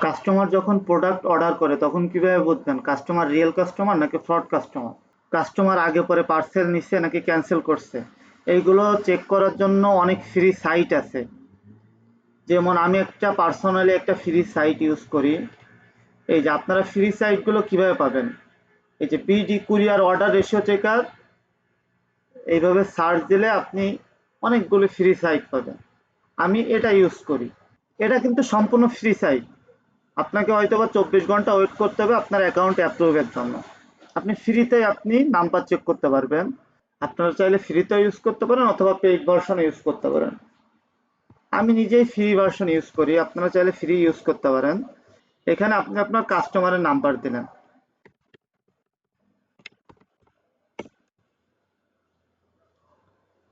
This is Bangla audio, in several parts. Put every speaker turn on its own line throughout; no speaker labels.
কাস্টমার যখন প্রোডাক্ট অর্ডার করে, তখন কীভাবে বুঝবেন? কাস্টমার রিয়েল কাস্টমার নাকি ফ্রড কাস্টমার কাস্টমার আগে পরে পার্সেল নিচ্ছে নাকি ক্যান্সেল করছে? এইগুলো চেক করার জন্য অনেক ফ্রি সাইট আছে। যেমন আমি একটা পার্সোনালি একটা ফ্রি সাইট ইউজ করি। এই যে আপনারা ফ্রি সাইটগুলো কীভাবে পাবেন? এই যে PD courier order ratio checker এইভাবে সার্চ দিলে আপনি অনেকগুলো ফ্রি সাইট পাবেন। আমি এটা ইউজ করি। এটা কিন্তু সম্পূর্ণ ফ্রি সাইট আপনাকে হয়তো বা চব্বিশ ঘণ্টা ওয়েট করতে হবে, আপনার অ্যাকাউন্ট অ্যাপ্রুভের জন্য। আপনি ফ্রিতে আপনি নাম্বার চেক করতে পারবেন। আপনারা চাইলে ফ্রিতে ইউজ করতে পারেন অথবা পেইড ভার্সন ইউজ করতে পারেন। আমি নিজেই ফ্রি ভার্সন ইউজ করি, আপনারা চাইলে ফ্রি ইউজ করতে পারেন। এখানে আপনি আপনার কাস্টমারের নাম্বার দিলেন।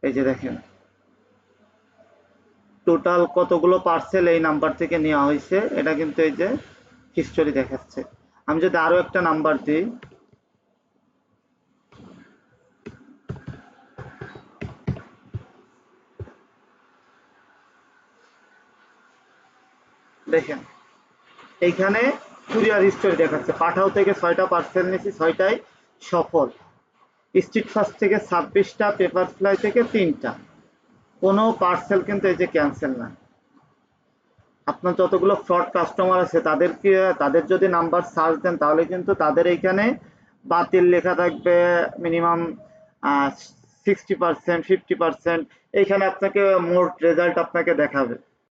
এই যে দেখেন। টোটাল কতগুলো পার্সেল এই নাম্বার থেকে নেওয়া হয়েছে, এটা কিন্তু এই যে হিস্টোরি দেখাচ্ছে। আমি যদি আরও একটা নাম্বার দিই। দেখেন, এইখানে কুরিয়ার হিস্টোরি দেখাচ্ছে। পাঠাও থেকে ছয়টা পার্সেল নিয়েছি, ছয়টাই সফল। স্ট্রিট ফার্স্ট থেকে ছাব্বিশটা পেপার ফ্লাই থেকে তিনটা। কোনো পার্সেল কিন্তু এই যে ক্যান্সেল না। আপনার যতগুলো ফ্রড কাস্টমার আছে, তাদেরকে, তাদের যদি নাম্বার সার্চ দেন, তাহলে কিন্তু তাদের এইখানে বাতিল লেখা থাকবে minimum sixty percent fifty percent এইখানে আপনাকে মোট রেজাল্ট আপনাকে দেখাবে।